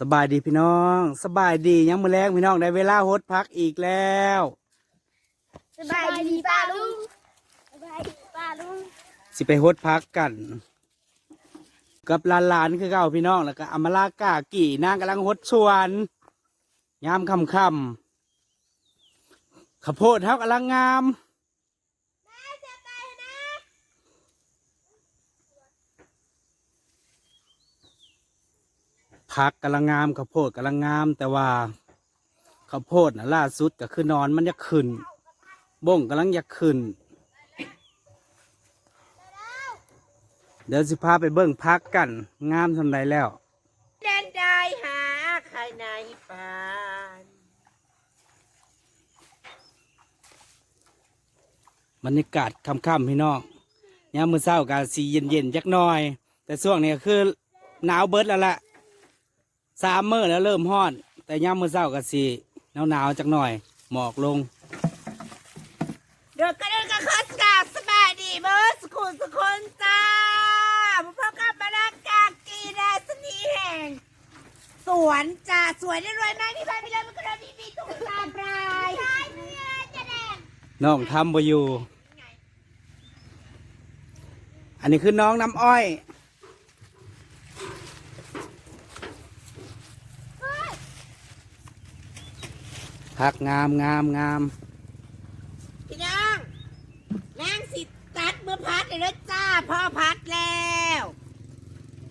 สบายดีพี่น้อง สบายดียังมือแรงพี่น้องได้เวลาฮดพักอีกแล้วสบายดีป้าลุงสบายดีป้าลุงสิไปฮดพักกัน กับหลานๆคือเก่าพี่น้องแล้วก็อมรากากี่นางกำลังฮดชวนยามค่ำๆข้าวโพดเท่ากำลังงาม พักกำลังงามข้าวโพดกำลังงาม แต่ว่าข้าวโพดนะล่าสุดก็คือนอนมันอยากขึ้น บ่งกำลังอยากขึ้น เดี๋ยวสิพาไปเบิ่งพักกัน งามทำไรแล้วเดินได้หาใครในป่านบรรยากาศค่ำๆพี่น้องยามมื้อเช้าก็สีเย็นๆจักหน่อย แต่ช่วงนี้ก็คือหนาวเบิดแล้วล่ะ สามมื้อแล้วเริ่มฮ้อน แต่ยามมื้อเช้าก็สีหนาวๆจักหน่อย หมอกลง เดินก็เดินก็ขอกราบสบายดีเมื่อสกุลสกุลจ้ามาพบกับบรรยากาศกีฬาสนีแห่ง สวนจ้าสวยได้รวยไหมพี่พายพี่เลิศมันก็ได้พี่มีตุ๊กตาปลายใช่เพื่อจะแดงน้องทำบ่อยู่ อันนี้คือน้องน้ำอ้อย พักงามงามงามพี่น้องนางสิตัดเมื่อพัดเลยนะจ้าพ่อพัดแล้ว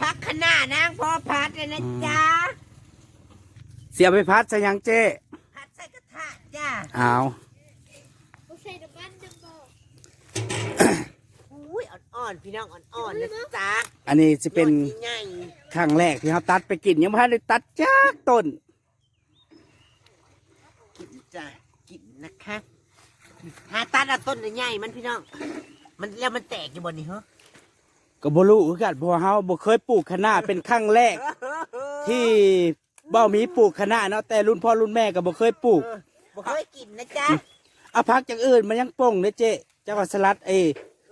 พักขนาดนางพ่อพัดเลยนะจ้าเสียไปพัดใส่หยังเจ้พัดใส่กระทะจ้าอ้าวไม่ใช่น้ำมันดึงบอกอุ้ยอ่อนๆพี่น้องอ่อนๆนะจ๊ะอันนี้จะเป็นยอดที่ใหญ่ครั้งแรกที่เขาตัดไปกินยังไม่ได้ตัดจากต้น กินจ้ะกิ นนะคะ หาตัดเอาต้นใหญ่ๆมันพี่น้อง มันแล้วมันแตกอยู่บนนี้เหรอก็บ่รู้คือกันเพราะว่าเฮาบ่เคยปลูกคะน้าเป็นครั้งแรก ที่เบ้ามีปลูกคะน้าเนาะแต่รุ่นพ่อรุ่นแม่ก็บ่เคยปลูกเออบ่เคยกินนะจ๊ะเอาพักจากอื่นมันยังป่งเด้เจ๊จังหวัดสลัดเอย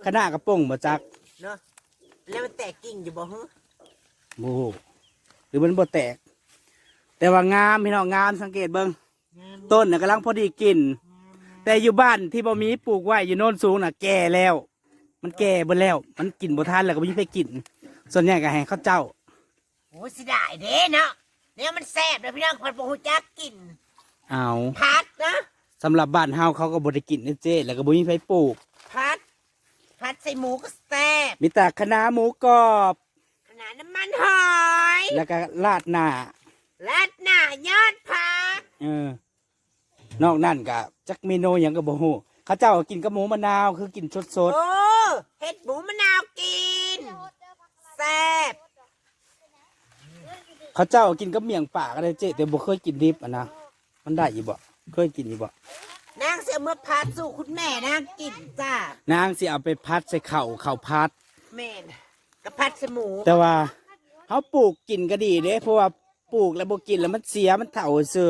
คะน้าก็ป่งบ่จักเนาะแล้วมันแตกกิ่งอยู่บ่ฮะโอ้โหหรือมันบ่แตก แต่ว่างามพี่น้องงามสังเกตเบิ่งต้นน่ะกำลังพอดีกิน แต่อยู่บ้านที่บ่มีปลูกไว้อยู่โน่นสูงน่ะ แก่แล้ว มันแก่เบิดแล้ว มันกินบ่ทันแล้วก็บ่มีไปกิน ส่วนใหญ่ก็ให้ข้าวเจ้า โอ้ยสิได้เด้เนาะเนี่ยมันแซ่บเลยพี่น้องคนบ่ฮู้จักกินเอาพัดนะสำหรับบ้านเฮาเขาก็บ่ได้กินนี่เจ้แล้วก็บ่มีไผปลูก พัดพัดใส่หมูก็แซ่บมีแต่คะน้าหมูกรอบ ขนาดน้ำมันหอย แล้วก็ราดหน้า และหน้ายอดผัก เออ นอกนั้นก็จักเมนูหยังก็บ่ฮู้เขาเจ้าก็กินกับหมูมะนาวคือกินสดโอ้เห็ดหมูมะนาวกินแซ่บๆเขาเจ้าก็กินกับเมี่ยงป่าก็ได้เจ๊แต่บ่เคยกินดิบอะนะมันได้อีบ่เคยกินอีบ่นางเสียเมื่อพัดสู่คุณแม่นางกินจ้านางสิเอาไปพัดใส่ข้าวข้าวพัด แม่นกับพัดใส่หมูแต่ว่าเขาปลูกกินก็ดีเด้เพราะว่าปลูกแล้วบ่กินแล้วมันเสียมันเฒ่าซื่อ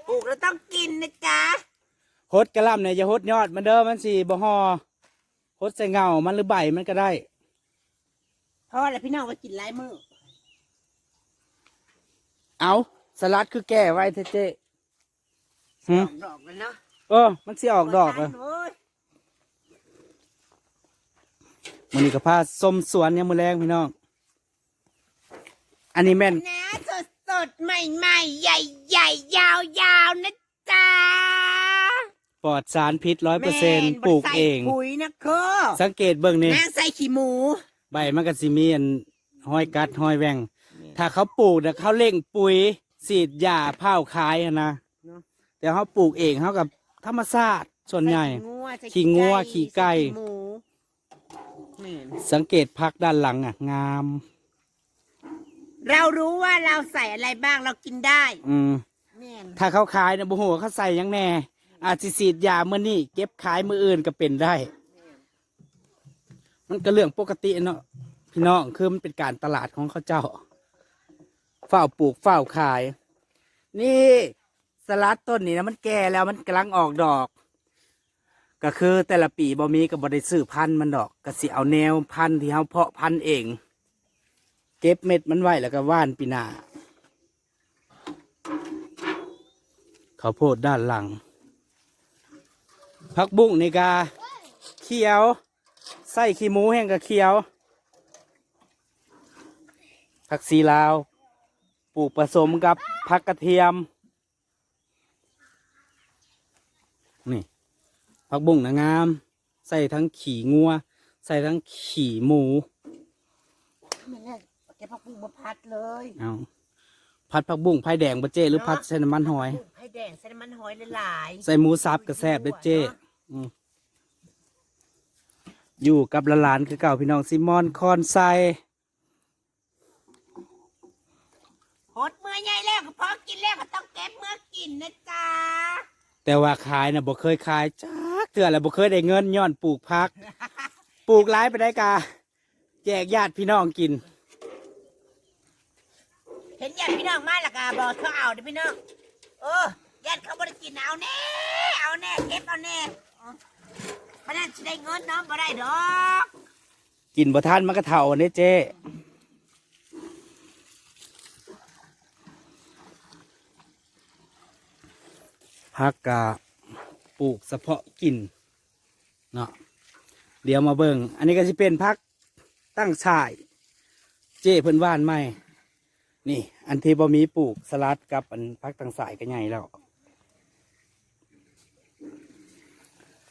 ป ลูกแล้วต้องกินนะจ๊ะฮดกระหลำเนี่ยจะฮดยอดมันเด้อมันสิบ่ฮอฮดใส่เงามันหรือใบมันก็ได้เพราะอะไรพี่น้องว่ากินหลายมือเอาสลัดคือแก้ไว้เถอะเจ๊หืมดอกๆเลยเนาะเออ มันสิออกดอกอะโอ้ยมันนี่ก็พาส้มสวนเนี่ยมือแรงพี่น้อง อันนี้แม่นนะส ดสดๆใหม่ๆ ใหญ่ๆ ยาวๆ นะจ๊ะปลอดสารพิษร้อยเปอร์เซ็นต์ปลูกเองใส่ปุ๋ยนะคอสังเกตเบิ่งนี่นางใส่ขี้หมู ใบมันก็สิมีอันห้อยกัดห้อยแหวงถ้าเขาปลูกเนี่ยเขาเล่งปุ๋ยสีดยาเผาขายอะนะเนอะแต่เขาปลูกเองเขากับธรรมชาติส่วนใหญ่ใส่ขี้งัวใส่ขี้งัวขี้ไก่ใส่หมูแม่นสังเกตพักด้านหลังอะ งาม เรารู้ว่าเราใส่อะไรบ้างเรากินได้อืม แม่นถ้าเขาขายเนี่ยบ่ฮู้ว่าเขาใส่หยังแน่ อาจสิฉีดยาเมื่อนี้เก็บขายมืออื่นก็เป็นได้ มันก็เรื่องปกติเนาะพี่น้องคือมันเป็นการตลาดของเขาเจ้าเฝ้าวปลูกเฝ้าวขาย นี่สลัดต้นนี้นะมันแก่แล้วมันกำลังออกดอก ก็คือแต่ละปีบ่มีก็บ่ได้ซื้อพันธุ์มันดอกก็สิเอาแนวพันธุ์ที่เฮาเพาะพันธุ์เอง เก็บเม็ดมันไว้แล้วก็ว่านปีนาข้าวโพดด้านหลังผักบุ้งในกาเขียวไส้ขี้หมูแห้งกับเขียว ผักซีลาว ปลูกผสมกับผักกระเทียม นี่ผักบุ้งนะงาม ใส่ทั้งขี่งัว ใส่ทั้งขี่หมูนี่ไง แกพักบุ้งมาพัดเลยเอาผัดผักบุ้งไผ่แดงบะเจหรือผัดใส่น้ำมันหอยบุ้งให้แดงใส่น้ำมันหอยหลายๆใส่หมูสับกระแซบเด้อเจอืมอยู่กับหลานๆคือเก่าพี่น้องซิมอนคอนไซหดเมื่อใหญ่แล้วก็พอกินแล้วก็ต้องเก็บเมื่อกินนะจ๊ะแต่ว่าขายนะบ่เคยขายจักเถื่อแล้วบ่เคยได้เงินย้อนปลูกพัก ปลูกหลายไปได้กาแจกญาติพี่น้องกิน เห็นญาติพี่น้องมาและกาบอกเขาเอาเด้อพี่น้องเออญาติเขาบ่ได้กินเอาแน่เอาแน่เก็บเอาแน่เพราะนั้นจะได้เงินเน้องบ่ได้ดอกกินบ่ทันมันก็เท่าอันนี้เจ๊พักกะปลูกเฉพาะกินเนาะเดี๋ยวมาเบิ่งอันนี้ก็จะเป็นพักตั้งฉาย เจ้เพิ่นว่านไม่ นี่ อันที่บ่มีปลูกสลัดกับอันพักตั้งสายก็ใหญ่แล้ว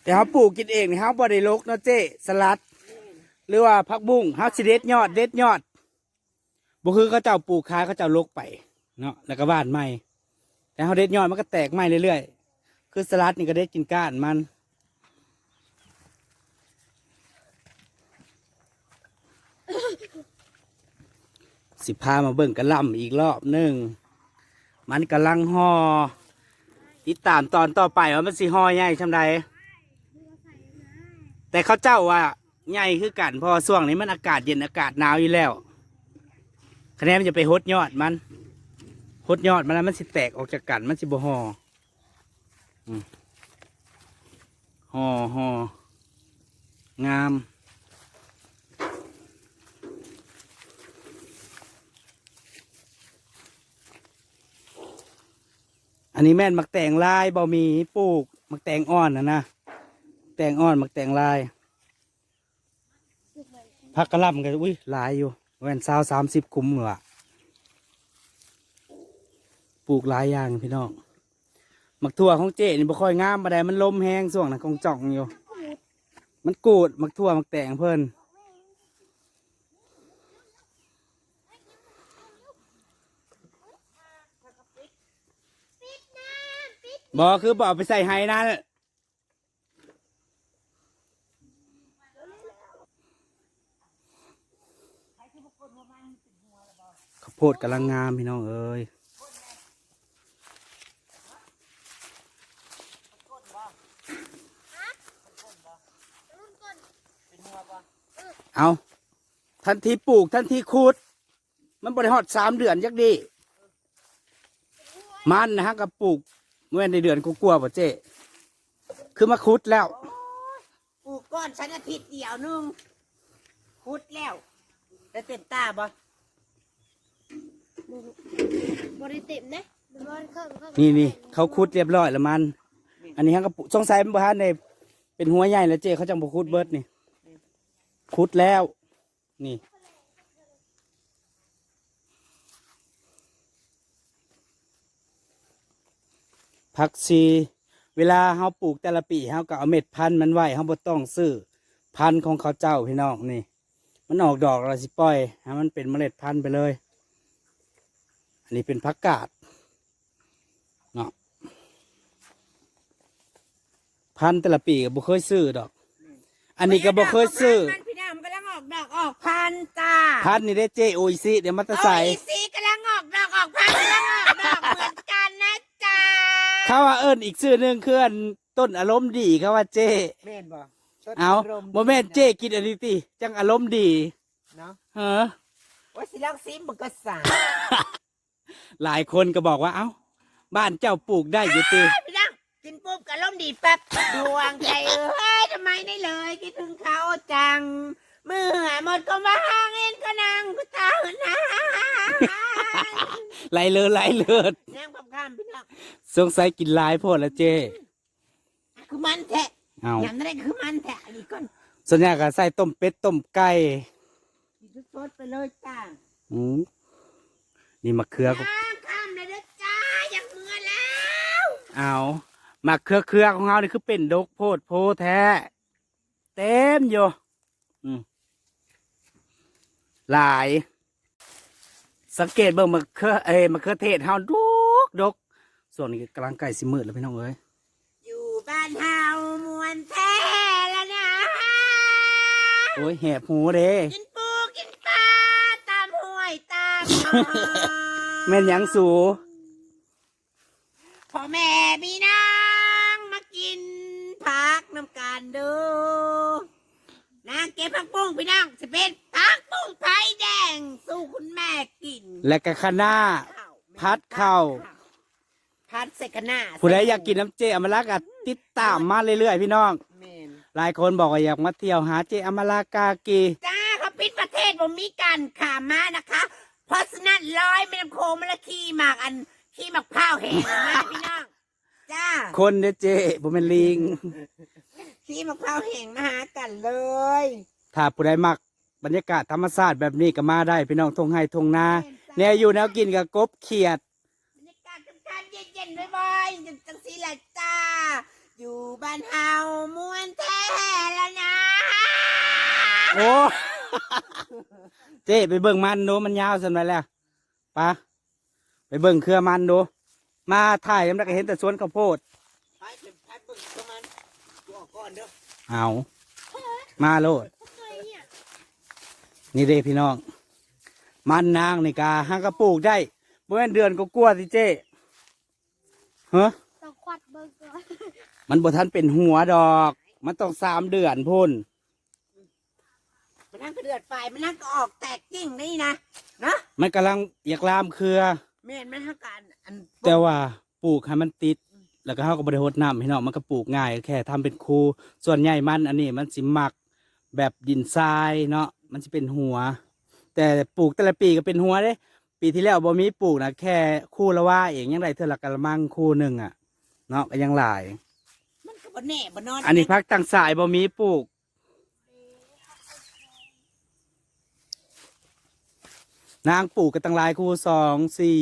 แต่เขาปลูกกินเองนี่เขาบ่ได้ลกเนาะเจ้สลัด หรือว่าผักบุ้งเขาสิเด็ดยอดเด็ดยอดบ่คือเขาเจ้าปลูกขายเขาเจ้าลกไปเนาะแล้วก็บ้านใหม่ แต่เขาเด็ดยอดมันก็แตกใหม่เรื่อยๆคือสลัดนี่ก็เด็ดกินก้านมัน สิพามาเบิ่งกระหลำอีกรอบหนึ่งมันกำลังห่อติดตามตอนต่อไปว่ามันสิห่อใหญ่ชำใดแต่เขาเจ้าว่าใหญ่คือกันพอช่วงนี้มันอากาศเย็นอากาศหนาวอยู่แล้วคะแนนมันจะไปหดยอดมันหดยอดมันแล้วมันสิแตกออกจากกันมันสิบ่ห่อห่อห่องาม อันนี้แม่นมักแต่งลายบ่มีปลูกมักแต่งอ่อนนะนะแต่งอ่อนมักแต่งลายพักกระลำกันอุ้ยหลายอยู่แว่นซาวสามสิบคุ้มเหรอปลูกหลายอย่างพี่น้องมักทั่วของเจ๊นี่บ่ค่อยงามบ่ได้มันลมแห้งส่วงนะกองจ่องอยู่ มันกูดมักทั่วมักแต่งเพิ่น บอคือบอกไปใส่ไฮนั่นข้าวโพดกำลังงามพี่น้องเอ้ยเอาทันทีปลูกทันทีขุด มันบริหอดสามเดือนยักดี มันนะฮะกับปลูก เมื่อในเดือนกูกลัวป่ะเจ๊คือมาขุดแล้วปลูกก้อนฉันอาทิตย์เดียวหนึงคุดแล้วได้เต็มตาบ่บริเต็มนะบริเครื่องเครื่องนี่นี่เขาขุดเรียบร้อยแล้วมัน อันนี้ฮะกับสงสัยมันบ้านในเป็นหัวใหญ่แล้วเจ๊เขาจังบขุดเบิดนี่ขุดแล้ว นี่ ผักชีเวลาเขาปลูกแต่ละปีเขาก็เอาเม็ดพันธุ์มันไว้เขาบ่ต้องซื้อพันธุ์ของเขาเจ้าพี่น้องนี่ มันออกดอกเราสิปล่อยให้มันเป็นเมล็ดพันธุ์ไปเลย อันนี้เป็นผักกาดเนาะพันธุ์แต่ละปีก็บ่เคยซื้อดอก อันนี้ก็บ่เคยซื้อ มันพี่น้องมันกำลังออกดอกออกพันธุ์จ้าพันธุ์นี่ได้เจโออิซิเดี๋ยวมันจะเอาใส่อีซีกำลังออกดอกออกพันธุ์กำลังออก เขาว่าเอิ้นอีกชื่อหนึงคืออันต้นอารมณ์ดีเขาว่าเจแม่นบ่เอาโมแม่นเจกินอันนี้ติจังอารมณ์ดีเนาะเฮ้อว่าสิลองซิมมันก็สาหลายคนก็บอกว่าเอ้า บ้านเจ้าปลูกได้อยู่ติพี่น้องกินปุ๊บก็ล่มณ์ดีแป๊บดวงใจเอ้ยทำไมได้เลยคิดถึงเขาจังเมื่อหมดก็มาหางเงินก็นั่งก็ตาหน้าไหลเลิศไหลเลิศแนมคำข้ามพี่น้องสงสัยกินหลายโพดละเจคือมันแทะเอายำนั่นได้คือมันแทะอันนี้ก่อนส่วนใหญ่ก็ใส่ต้มเป็ดต้มไก่กินสดๆไปเลยจ้าอืมนี่มะเขือก็ย่างข้ามเลยนะจ้าอยากเมื่อแล้วเอามะเขือเครือของเรานี่คือเป็นดกโพดโพแท้ เต็มอยู่อืม หลาย สังเกตเบิ่งมะเขือเอ้ยมะเขือเทศเฮาดกดกส่วนนี้กำลังไก่สิมืดแล้วพี่น้องเอ้ยอยู่บ้านเฮามวนแท้แล้วนะโอ้ยแหบหูเด้กินปูกินปลาตามห้วยตามคลองแม่นหยังสูพ่อแม่พี่นางมากินผักน้ำกันดูนางเก็บผักปุ้งพี่นางจะเป็นผัก ปุ้งไผ่แดงสู้คุณแม่กินและกะคะน้า พัดข้าวพัดใส่กระหน้าผู้ใดอยากกินน้ำเจอมรักอะติดตามมาเรื่อยๆพี่น้องเมนหลายคนบอกว่าอยากมาเที่ยวหาเจอมรากากี จ้าเขาปิดประเทศผมมีการขามานะคะ เพราะฉะนั้นร้อยแม่น้ำโขงมาละขี้หมากอันขี้หมากพร้าวแห้งนะพี่น้องจ้าคนเด้อเจบ่แม่นลิง ขี้หมากพร้าวแห้งมาหากันเลย ถ้าผู้ใดมัก บรรยากาศธรรมชาติแบบนี้ก็มาได้พี่น้องทงไห้ทงนาแนวอยู่แนวกินกับกบเขียดบรรยากาศกันๆเย็นๆบ่อยๆจังจังสีละจ้า อยู่บ้านเฮามวนแท้แล้วนะ โอ้เจไปเบิ่งมันดูมันยาวสันไปแล้วปะไปเบิ่งเครือมันดูมาถ่ายยังได้ก็เห็นแต่สวนข้าวโพดไปเป็นพัดเบิ่งประมาณตัวก่อนเด้อเอามาโลด นี่เด้พี่น้อง มันนางนี่กาห้างกระปลูกได้เมื่อเดือนก็กลัวสิเจ้เฮ้อต้องควัดเบิกก่อนมันบ่ทันเป็นหัวดอก มันต้องสามเดือนพุ่นมันนั่งกระเดือดไฟมันนั่งก็ออกแตกกิ่งนี่นะนะมันกำลังอยากลามเครือแม่นมันทักการอันแต่ว่าปลูกให้มันติด แล้วก็เฮาก็บ่ได้รดน้ำพี่น้องมันก็ปลูกง่าย แค่ทำเป็นคูส่วนใหญ่มันอันนี้มันสิหมักแบบดินทรายเนาะ มันสิเป็นหัว แต่ปลูกแต่ละปีก็เป็นหัวเด้ ปีที่แล้วบ่มีปลูกนะแค่คู่ละว่าเองยังได้เท่าละกะละมังคู่หนึ่งอะเนาะก็ยังหลาย มันก็บ่แน่บ่นอนอันนี้พักตั้งสายบ่มีปลูก นางปลูกกันตั้งหลายคู่สองสี่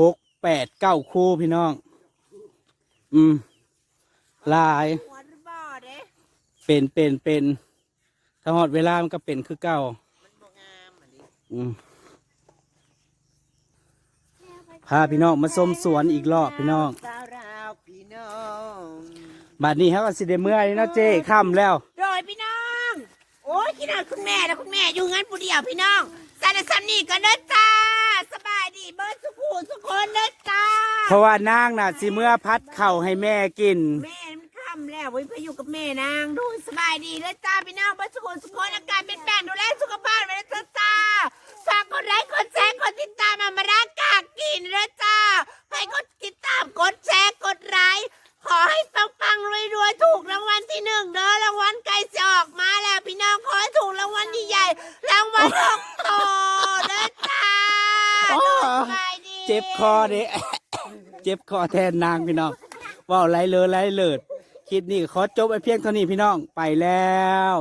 หกแปดเก้าคู่พี่น้อง อืมหลาย หัวหรือบ่เด้ เป็นเป็นเป็น ถ้าหอดเวลามันก็เป็นคือเก่ามันบ่งามอันนี้อืมพาพี่น้องมาชมสวนอีกรอบพี่น้อง สาวราวพี่น้องบัดนี้เขาก็สิได้เมื่อยเนาะเจ้ค่ำแล้ว โดยพี่น้อง โอ้ยคิดถึงคุณแม่แล้วคุณแม่อยู่งั้นผู้เดียวพี่น้องสารสัมนี่ก็เด้อจ้า สบายดีเบิร์ดสุขูสุขคนเด้อจ้า เพราะว่านางน่ะสิเมื่อพัดเข่าวให้แม่กิน แม่มันค่ำ แล้วไว้ยพาอยู่กับแม่นางดูสบายดีเด้อจ้าพี่น้องบิร์ดสุขสุขคนอาการเป็นแปลงดูแลสุขภาพไว้นะจ้าจ้าฝากกดไลค์กดแชร์กดติดตามมามารักกากกินเด้อจ้าให้กดติดตามกดแชร์กดไลค์ขอให้ปังปังรวยรวยๆถูกรางวัลที่หนึ่งเด้อรางวัลใกล้จะออกมาแล้วพี่น้องขอให้ถูกรางวัลที่ใหญ่รางวัลออกโตเด้อจ้าสบายดี เจ็บคอเด้ เจ็บคอแทนนางพี่น้องว่าวไรเลอไรเลิศ คลิปนี้ขอจบไปเพียงเท่านี้พี่น้องไปแล้ว